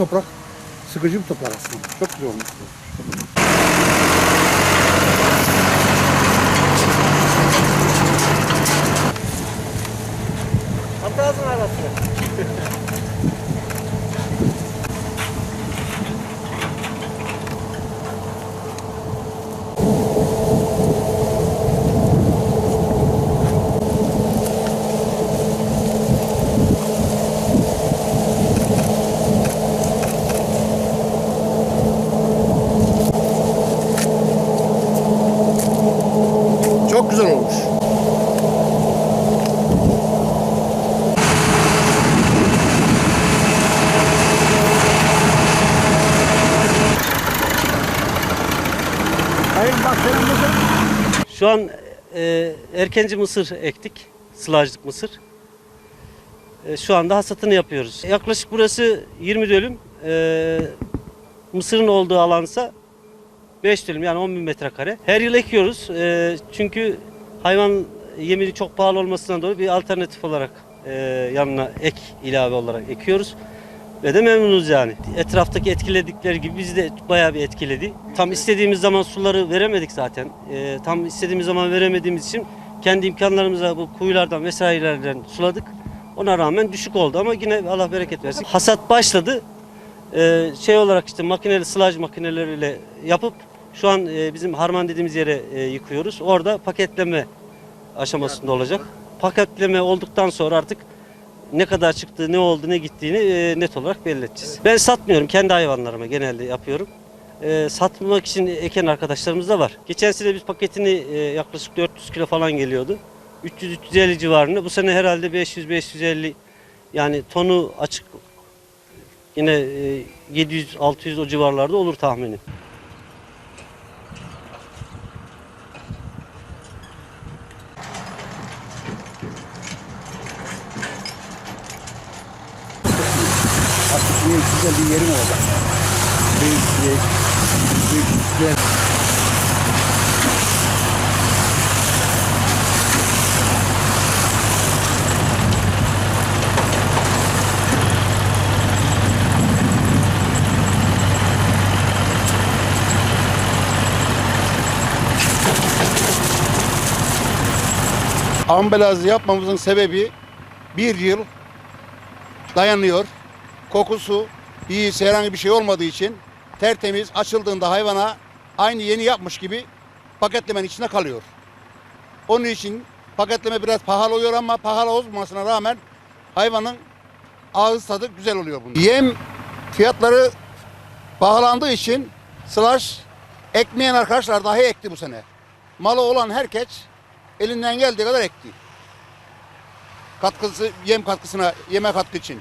toprak sıkıcı bir toprak aslında. Çok güzel olmuş. Hatasın arasına. Olmuş. Hayır. Şu an e, erkenci mısır ektik. Sılajlık mısır. E, şu anda hasatını yapıyoruz. Yaklaşık burası 20 dönüm. E, mısırın olduğu alansa 5 dönüm yani 10 bin metrekare. Her yıl ekiyoruz. E, çünkü hayvan yemini çok pahalı olmasından dolayı bir alternatif olarak e, yanına ek ilave olarak ekiyoruz. Ve de memnunuz yani. Etraftaki etkiledikleri gibi bizi de bayağı bir etkiledi. Tam istediğimiz zaman suları veremedik zaten. Ee, tam istediğimiz zaman veremediğimiz için kendi imkanlarımızla bu kuyulardan vesairelerden suladık. Ona rağmen düşük oldu ama yine Allah bereket versin. Hasat başladı. Ee, şey olarak işte makineli sılaj makineleriyle yapıp şu an e, bizim harman dediğimiz yere e, yıkıyoruz. Orada paketleme aşamasında olacak. Paketleme olduktan sonra artık ne kadar çıktı, ne oldu, ne gittiğini e, net olarak belli edeceğiz. Ben satmıyorum, kendi hayvanlarıma genelde yapıyorum. E, satmak için eken arkadaşlarımız da var. Geçen sene biz paketini e, yaklaşık 400 kilo falan geliyordu. 300-350 civarında. Bu sene herhalde 500-550 yani tonu açık yine e, 700-600 o civarlarda olur tahmini. Bir güzel bir yerim olacak. Büyük büyük büyük güzel. Ambelazı yapmamızın sebebi bir yıl dayanıyor. Kokusu, iyisi herhangi bir şey olmadığı için tertemiz açıldığında hayvana aynı yeni yapmış gibi paketlemenin içinde kalıyor. Onun için paketleme biraz pahalı oluyor ama pahalı olmasına rağmen hayvanın ağız tadı güzel oluyor bunun. Yem fiyatları pahalandığı için slash ekmeyen arkadaşlar dahi ekti bu sene. Malı olan herkes elinden geldiği kadar ekti. Katkısı yem katkısına, yeme katkı için.